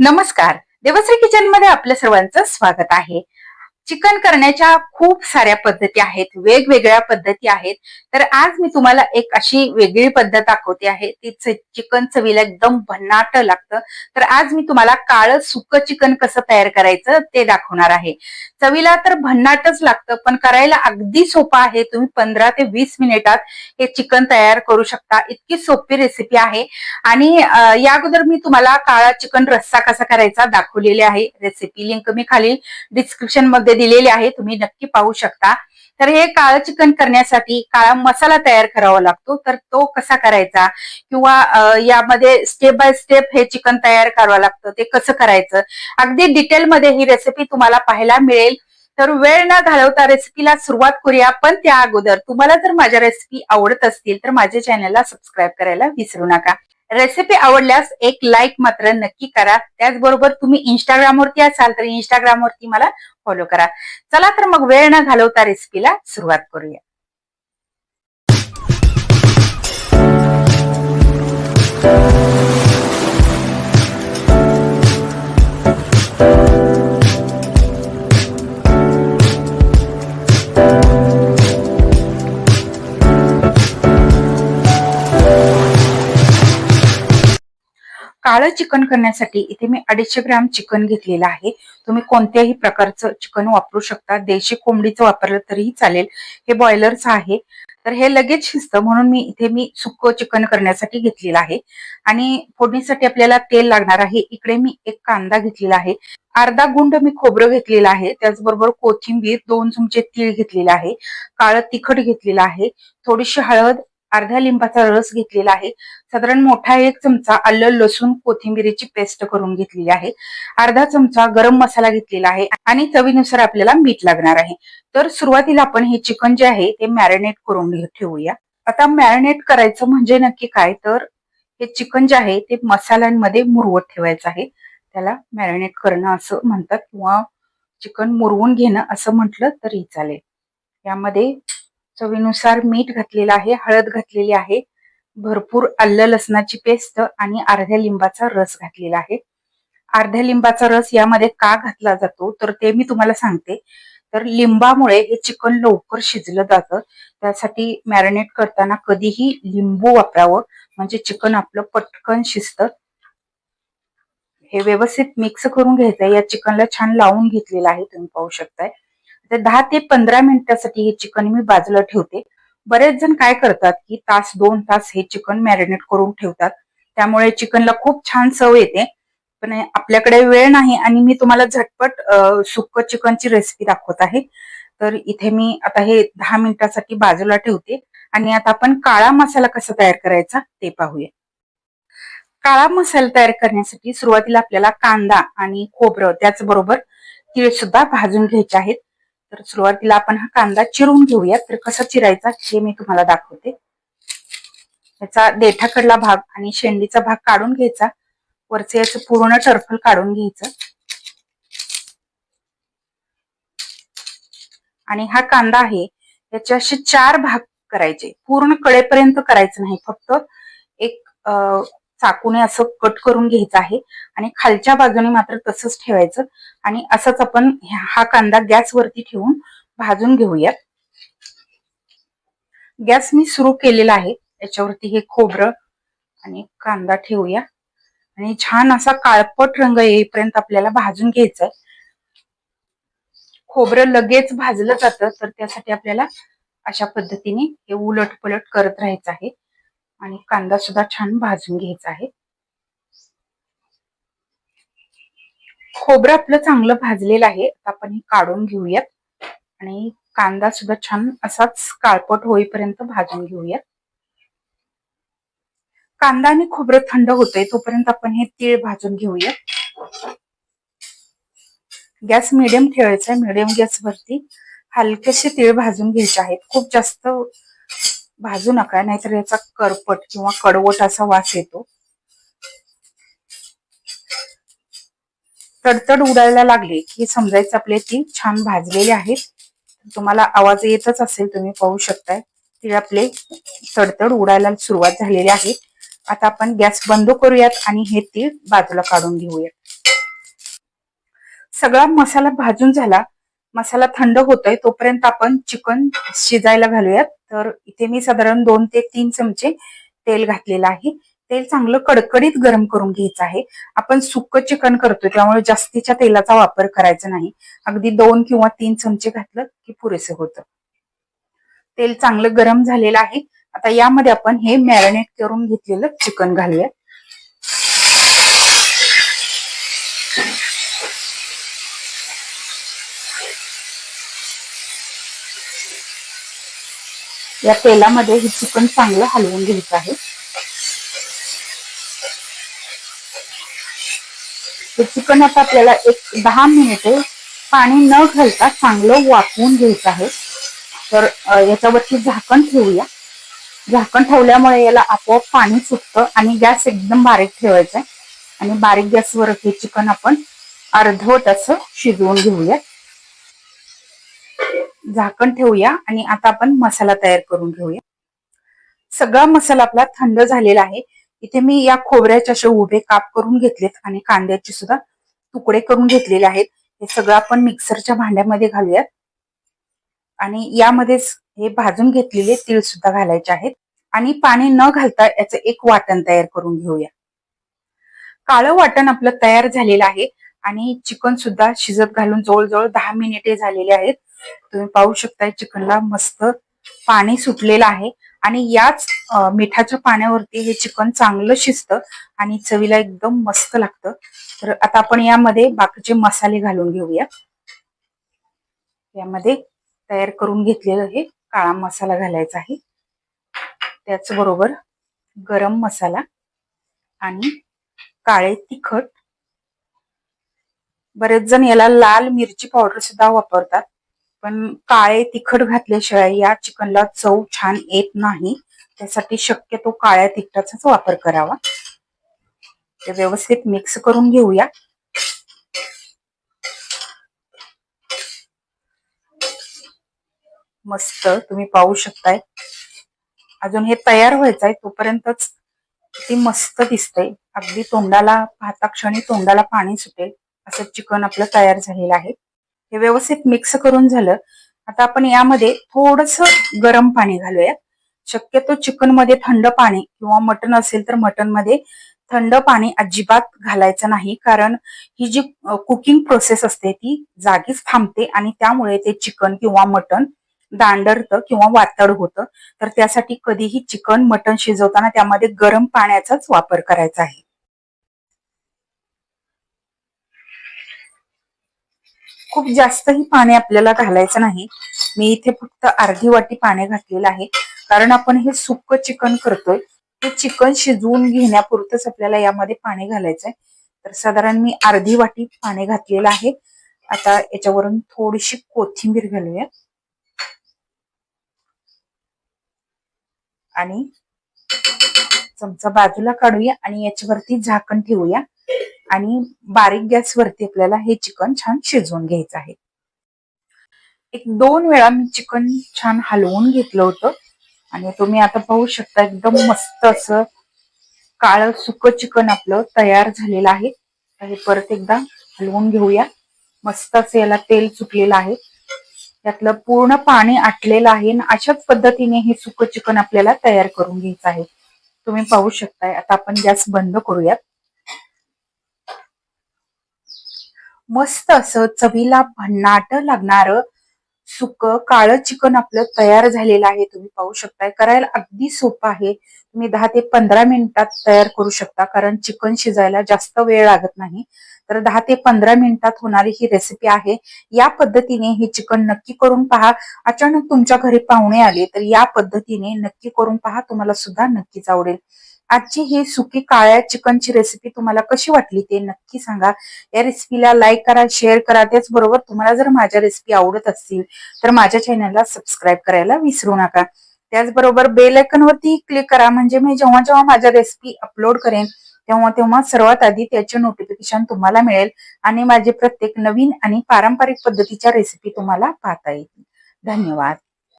नमस्कार. देवश्री किचनमध्ये आपल्या सर्वांचं स्वागत आहे. चिकन करण्याच्या खूप साऱ्या पद्धती आहेत वेगवेगळ्या पद्धती आहेत. तर आज मी तुम्हाला एक अशी वेगळी पद्धत दाखवते आहे. ती चिकन चवीला एकदम भन्नाट लागतं. तर आज मी तुम्हाला काळं सुक चिकन कसं तयार करायचं ते दाखवणार आहे. चवीला तर भन्नाटच लागतं पण करायला अगदी सोपं आहे. तुम्ही पंधरा ते वीस मिनिटात हे चिकन तयार करू शकता. इतकी सोपी रेसिपी आहे. आणि या अगोदर मी तुम्हाला काळा चिकन रस्सा कसा करायचा दाखवलेली आहे. रेसिपी लिंक मी खाली डिस्क्रिप्शनमध्ये दिलेले आहे तुम्ही नक्की पाहू शकता. तर हे काळं चिकन करण्यासाठी काळा मसाला तयार करावा लागतो. तर तो कसा करायचा? किंवा यामध्ये स्टेप बाय स्टेप हे चिकन तयार करावं लागतं. ते कसं करायचं? अगदी डिटेलमध्ये ही रेसिपी तुम्हाला पाहायला मिळेल. तर वेळ न घालवता रेसिपीला सुरुवात करूया. पण त्या अगोदर तुम्हाला जर माझ्या रेसिपी आवडत असतील तर माझ्या चॅनलला सबस्क्राईब करायला विसरू नका. रेसिपी आवडल्यास एक लाईक मात्र नक्की करा. त्याचबरोबर तुम्ही इंस्टाग्रामवरती असाल तर इंस्टाग्रामवरती मला फॉलो करा. चला तर मग वेळ न घालवता रेसिपीला सुरुवात करूया. चिकन करण्यासाठी इथे मी अडीचशे ग्रॅम चिकन घेतलेलं आहे. तुम्ही कोणत्याही प्रकारचं चिकन वापरू शकता. देशी कोंबडीचं वापरलं तरीही चालेल. हे बॉयलरच आहे. तर हे लगेच शिजतं. म्हणून मी इथे मी सुक्क चिकन करण्यासाठी घेतलेलं आहे. आणि फोडणीसाठी आपल्याला तेल लागणार आहे. इकडे मी एक कांदा घेतलेला आहे. अर्धा गुंड मी खोबरं घेतलेलं आहे. त्याचबरोबर कोथिंबीर दोन चमचे तीळ घेतलेले आहे. काळं तिखट घेतलेलं आहे. थोडीशी हळद अर्ध्या लिंबाचा रस घेतलेला आहे. साधारण मोठा एक चमचा आलं लसूण कोथिंबिरीची पेस्ट करून घेतलेली आहे. अर्धा चमचा गरम मसाला घेतलेला आहे आणि चवीनुसार आपल्याला मीठ लागणार आहे. तर सुरुवातीला आपण हे चिकन जे आहे ते मॅरिनेट करून ठेवूया. आता मॅरिनेट करायचं म्हणजे नक्की काय? तर हे चिकन जे आहे ते मसाल्यांमध्ये मुरवत ठेवायचं आहे. त्याला मॅरिनेट करणं असं म्हणतात किंवा चिकन मुरवून घेणं असं म्हटलं तरी चालेल. यामध्ये चवीनुसार मीठ घातलेलं आहे हळद घातलेली आहे भरपूर आल्ल लसणाची पेस्ट आणि अर्ध्या लिंबाचा रस घातलेला आहे. अर्ध्या लिंबाचा रस यामध्ये का घातला जातो? तर ते मी तुम्हाला सांगते. तर लिंबामुळे हे चिकन लवकर शिजलं जातं. त्यासाठी मॅरिनेट करताना कधीही लिंबू वापरावं. म्हणजे चिकन आपलं पटकन शिजतं. हे व्यवस्थित मिक्स करून घ्यायचंय. या चिकनला छान लावून घेतलेलं आहे. तुम्ही पाहू शकताय. तर दहा ते पंधरा मिनिटासाठी हे चिकन मी बाजूला ठेवते. बरेच जण काय करतात की तास दोन तास हे चिकन मॅरिनेट करून ठेवतात. त्यामुळे चिकनला खूप छान चव येते. पण आपल्याकडे वेळ नाही आणि मी तुम्हाला झटपट सुक सुक्क चिकनची रेसिपी दाखवत आहे. तर इथे मी आता हे दहा मिनिटासाठी बाजूला ठेवते. आणि आता आपण काळा मसाला कसा तयार करायचा ते पाहूया. काळा मसाला तयार करण्यासाठी सुरुवातीला आपल्याला कांदा आणि खोबरं त्याचबरोबर तीळ सुद्धा भाजून घ्यायचे आहेत. तर सुरुवातीला आपण हा कांदा चिरून घेऊया तर कसा चिरायचा हे मी तुम्हाला दाखवते. याचा देठाकडला भाग आणि शेंडीचा भाग काढून घ्यायचा. वरचे याचं पूर्ण टर्फल काढून घ्यायचं. आणि हा कांदा आहे याचे असे चार भाग करायचे. पूर्ण कडेपर्यंत करायचं नाही फक्त एक चाकूने असं कट करून घ्यायचं आहे. आणि खालच्या बाजूने मात्र तसंच ठेवायचं. आणि असंच आपण हा कांदा गॅसवरती ठेवून भाजून घेऊयात. गॅस मी सुरू केलेला आहे. याच्यावरती हे खोबरं आणि कांदा ठेवूया. आणि छान असा काळपट रंग येईपर्यंत आपल्याला भाजून घ्यायचंय. खोबरं लगेच भाजलं जातं तर त्यासाठी आपल्याला अशा पद्धतीने हे उलट पलट करत राहायचं आहे. आणि कांदा सुद्धा छान भाजून घ्यायचा आहे. खोबरं आपलं चांगलं भाजलेलं आहे. आता आपण हे काढून घेऊयात. आणि कांदा सुद्धा छान असाच काळपट होईपर्यंत भाजून घेऊयात. कांदा आणि खोबरं थंड होतंय तोपर्यंत आपण हे तीळ भाजून घेऊया गॅस मिडियम ठेवायचा आहे. मिडियम गॅसवरती हलकेसे तीळ भाजून घ्यायचे आहेत. खूप जास्त भाजू नका नाहीतर याचा करपट किंवा कडवट असा वास येतो. तडतड उडायला लागले की समजायचं आपले ती छान भाजलेले आहेत. तुम्हाला आवाज येतच असेल तुम्ही पाहू शकताय. ती आपले तडतड उडायला सुरुवात झालेली आहे. आता आपण गॅस बंद करूयात आणि हे तीळ बाजूला काढून घेऊयात. सगळा मसाला भाजून झाला मसाला थंड होतोय तोपर्यंत आपण चिकन शिजायला घालूयात. तर इथे मी साधारण दोन ते तीन चमचे तेल घातलेलं आहे. तेल चांगलं कडकडीत गरम करून घ्यायचं आहे. आपण सुक्क चिकन करतोय त्यामुळे जास्तीच्या तेलाचा वापर करायचा नाही. अगदी दोन किंवा तीन चमचे घातलं की पुरेसे होतं. तेल चांगलं गरम झालेलं आहे. आता यामध्ये आपण हे मॅरिनेट करून घेतलेलं चिकन घालूयात. या तेलामध्ये हे चिकन चांगलं हलवून घ्यायचं आहे. हे चिकन आता आपल्याला एक दहा मिनिटे पाणी न घालता चांगलं वाफवून घ्यायचं आहे. तर याच्यावरती झाकण ठेवूया. झाकण ठेवल्यामुळे याला आपोआप पाणी सुटतं आणि गॅस एकदम बारीक ठेवायचा आहे. आणि बारीक गॅसवर हे चिकन आपण अर्धवट असं शिजवून घेऊया झाकण ठेवूया आणि आता आपण मसाला तयार करून घेऊया. सगळा मसाला आपला थंड झालेला आहे. इथे मी या खोबऱ्याचे असे उभे काप करून घेतलेत आणि कांद्याचे सुद्धा तुकडे करून घेतलेले आहेत. हे सगळं आपण मिक्सरच्या भांड्यामध्ये घालूयात. आणि यामध्येच हे भाजून घेतलेले तीळ सुद्धा घालायचे आहेत. आणि पाणी न घालता याचं एक वाटण तयार करून घेऊया. काळं वाटण आपलं तयार झालेलं आहे. आणि चिकन सुद्धा शिजत घालून जवळजवळ दहा मिनिटे झालेले आहेत. तुम्ही पाहू शकताय चिकनला मस्त पाणी सुटलेलं आहे. आणि याच मिठाच्या पाण्यावरती हे चिकन चांगलं शिजतं आणि चवीला एकदम मस्त लागतं. तर आता आपण यामध्ये बाकीचे मसाले घालून घेऊया. यामध्ये तयार करून घेतलेलं हे काळा मसाला घालायचा आहे. त्याचबरोबर गरम मसाला आणि काळे तिखट. बरेच जण याला लाल मिरची पावडर सुद्धा वापरतात. पण काळे तिखट घातल्याशिवाय या चिकनला चव छान येत नाही. त्यासाठी शक्यतो काळ्या तिखटाचाच वापर करावा. ते व्यवस्थित मिक्स करून घेऊया. मस्त तुम्ही पाहू शकताय. अजून हे तयार व्हायचंय तोपर्यंतच ती मस्त दिसतंय. अगदी तोंडाला पाहता क्षणी तोंडाला पाणी सुटेल. असं चिकन आपलं तयार झालेलं आहे. हे व्यवस्थित मिक्स करून झालं. आता आपण यामध्ये थोडस गरम पाणी घालूया. शक्यतो चिकनमध्ये थंड पाणी किंवा मटन असेल तर मटनमध्ये थंड पाणी अजिबात घालायचं नाही. कारण ही जी कुकिंग प्रोसेस असते ती जागीच थांबते आणि त्यामुळे ते चिकन किंवा मटन दांडरतं किंवा वातड होतं. तर त्यासाठी कधीही चिकन मटन शिजवताना त्यामध्ये गरम पाण्याचाच वापर करायचा आहे. खूप जास्तही पाणी आपल्याला घालायचं नाही. मी इथे फक्त अर्धी वाटी पाणी घातलेलं आहे. कारण आपण हे सुक्क चिकन करतोय. ते चिकन शिजवून घेण्यापुरतच आपल्याला यामध्ये पाणी घालायचंय. तर साधारण मी अर्धी वाटी पाणी घातलेलं आहे. आता याच्यावरून थोडीशी कोथिंबीर घालूया. आणि चमचा बाजूला काढूया आणि याच्यावरती झाकण ठेवूया. आणि बारीक गॅसवरती आपल्याला हे चिकन छान शिजवून घ्यायचं आहे. एक दोन वेळा मी चिकन छान हलवून घेतलं होतं. आणि तुम्ही आता पाहू शकता एकदम मस्त असं काळ सुक चिकन आपलं तयार झालेलं आहे. हे परत एकदा हलवून घेऊया. मस्त असं याला तेल सुटलेलं आहे. त्यातलं पूर्ण पाणी आटलेलं आहे आणि अशाच पद्धतीने हे सुक चिकन आपल्याला तयार करून घ्यायचं आहे. तुम्ही पाहू शकताय आता आपण गॅस बंद करूयात. मस्त असं चवीला भन्नाट लागणार सुक काळं चिकन आपलं तयार झालेलं आहे. तुम्ही पाहू शकताय. करायला अगदी सोपं आहे. तुम्ही दहा ते पंधरा मिनिटात तयार करू शकता. कारण चिकन शिजायला जास्त वेळ लागत नाही. तर दहा ते पंधरा मिनिटात होणारी ही रेसिपी आहे. या पद्धतीने हे चिकन नक्की करून पहा. अचानक तुमच्या घरी पाहुणे आले तर या पद्धतीने नक्की करून पहा. तुम्हाला सुद्धा नक्कीच आवडेल. आजची ही सुकी काळ्या चिकनची रेसिपी तुम्हाला कशी वाटली ते नक्की सांगा. या रेसिपीला लाईक करा शेअर करा. त्याचबरोबर तुम्हाला जर माझ्या रेसिपी आवडत असतील तर माझ्या चॅनलला सबस्क्राईब करायला विसरू नका. त्याचबरोबर बेल वरती क्लिक करा. म्हणजे मी जेव्हा जेव्हा माझ्या रेसिपी अपलोड करेन तेव्हा तेव्हा सर्वात आधी त्याचे नोटिफिकेशन तुम्हाला मिळेल आणि माझे प्रत्येक नवीन आणि पारंपरिक पद्धतीच्या रेसिपी तुम्हाला पाहता येतील. धन्यवाद.